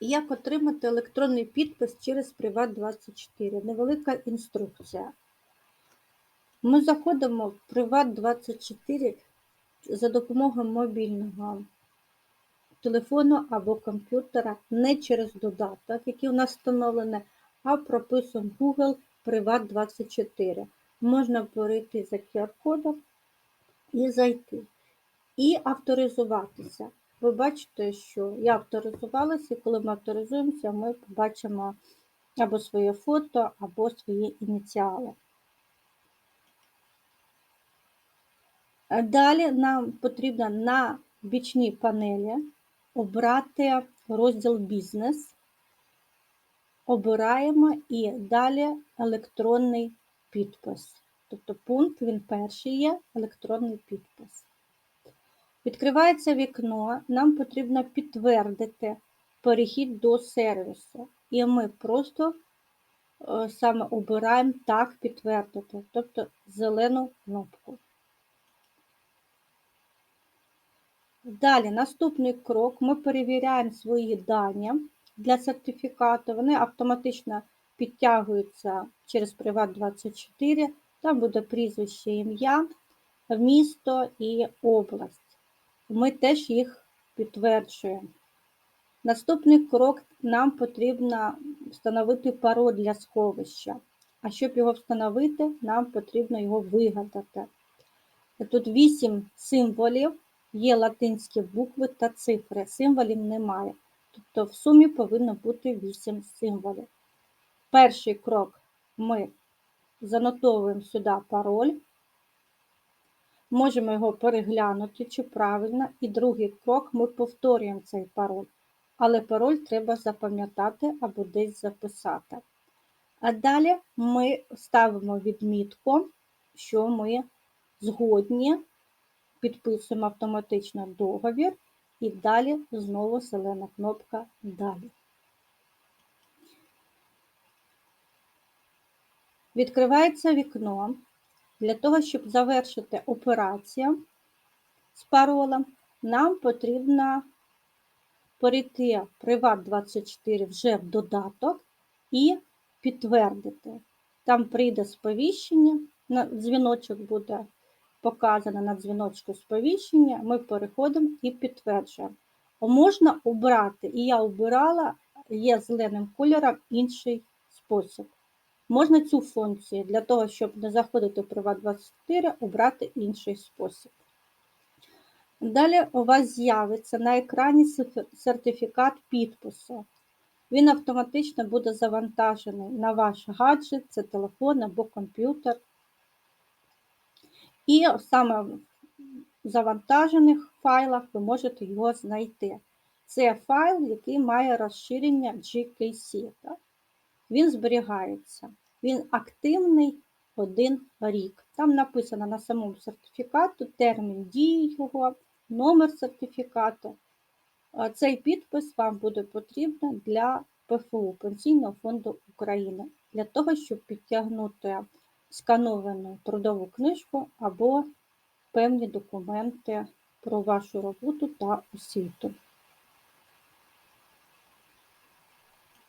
Як отримати електронний підпис через Приват24? Невелика інструкція. Ми заходимо в Приват24 за допомогою мобільного телефону або комп'ютера не через додаток, який у нас встановлений, а прописуємо Google Приват24. Можна перейти за QR-кодом і зайти. І авторизуватися. Ви бачите, що я авторизувалася, і коли ми авторизуємося, ми побачимо або своє фото, або свої ініціали. Далі нам потрібно на бічній панелі обрати розділ бізнес. Обираємо і далі електронний підпис. Тобто пункт він перший є електронний підпис. Відкривається вікно, нам потрібно підтвердити перехід до сервісу. І ми просто е, саме обираємо так підтвердити, тобто зелену кнопку. Далі, наступний крок, ми перевіряємо свої дані для сертифікату. Вони автоматично підтягуються через Приват24. Там буде прізвище ім'я, місто і область ми теж їх підтверджуємо. Наступний крок нам потрібно встановити пароль для сховища. А щоб його встановити, нам потрібно його вигадати. Тут 8 символів, є латинські букви та цифри. Символів немає. Тобто в сумі повинно бути 8 символів. Перший крок ми занотовуємо сюди пароль. Можемо його переглянути, чи правильно, і другий крок ми повторюємо цей пароль. Але пароль треба запам'ятати або десь записати. А далі ми ставимо відмітку, що ми згодні, підписуємо автоматично договір, і далі знову зелена кнопка Далі. Відкривається вікно. Для того, щоб завершити операцію з паролем, нам потрібно перейти Приват24 вже в додаток і підтвердити. Там прийде сповіщення, дзвіночок буде показано на дзвіночку сповіщення, ми переходимо і підтверджуємо. Можна обрати, і я обирала, є зеленим кольором інший спосіб. Можна цю функцію для того, щоб не заходити в Privat24, обрати інший спосіб. Далі у вас з'явиться на екрані сертифікат підпису. Він автоматично буде завантажений на ваш гаджет, це телефон або комп'ютер. І саме в завантажених файлах ви можете його знайти. Це файл, який має розширення GKC. Так? Він зберігається. Він активний один рік. Там написано на самому сертифікату термін дії його, номер сертифікату. Цей підпис вам буде потрібен для ПФУ Пенсійного фонду України, для того, щоб підтягнути скановану трудову книжку або певні документи про вашу роботу та освіту.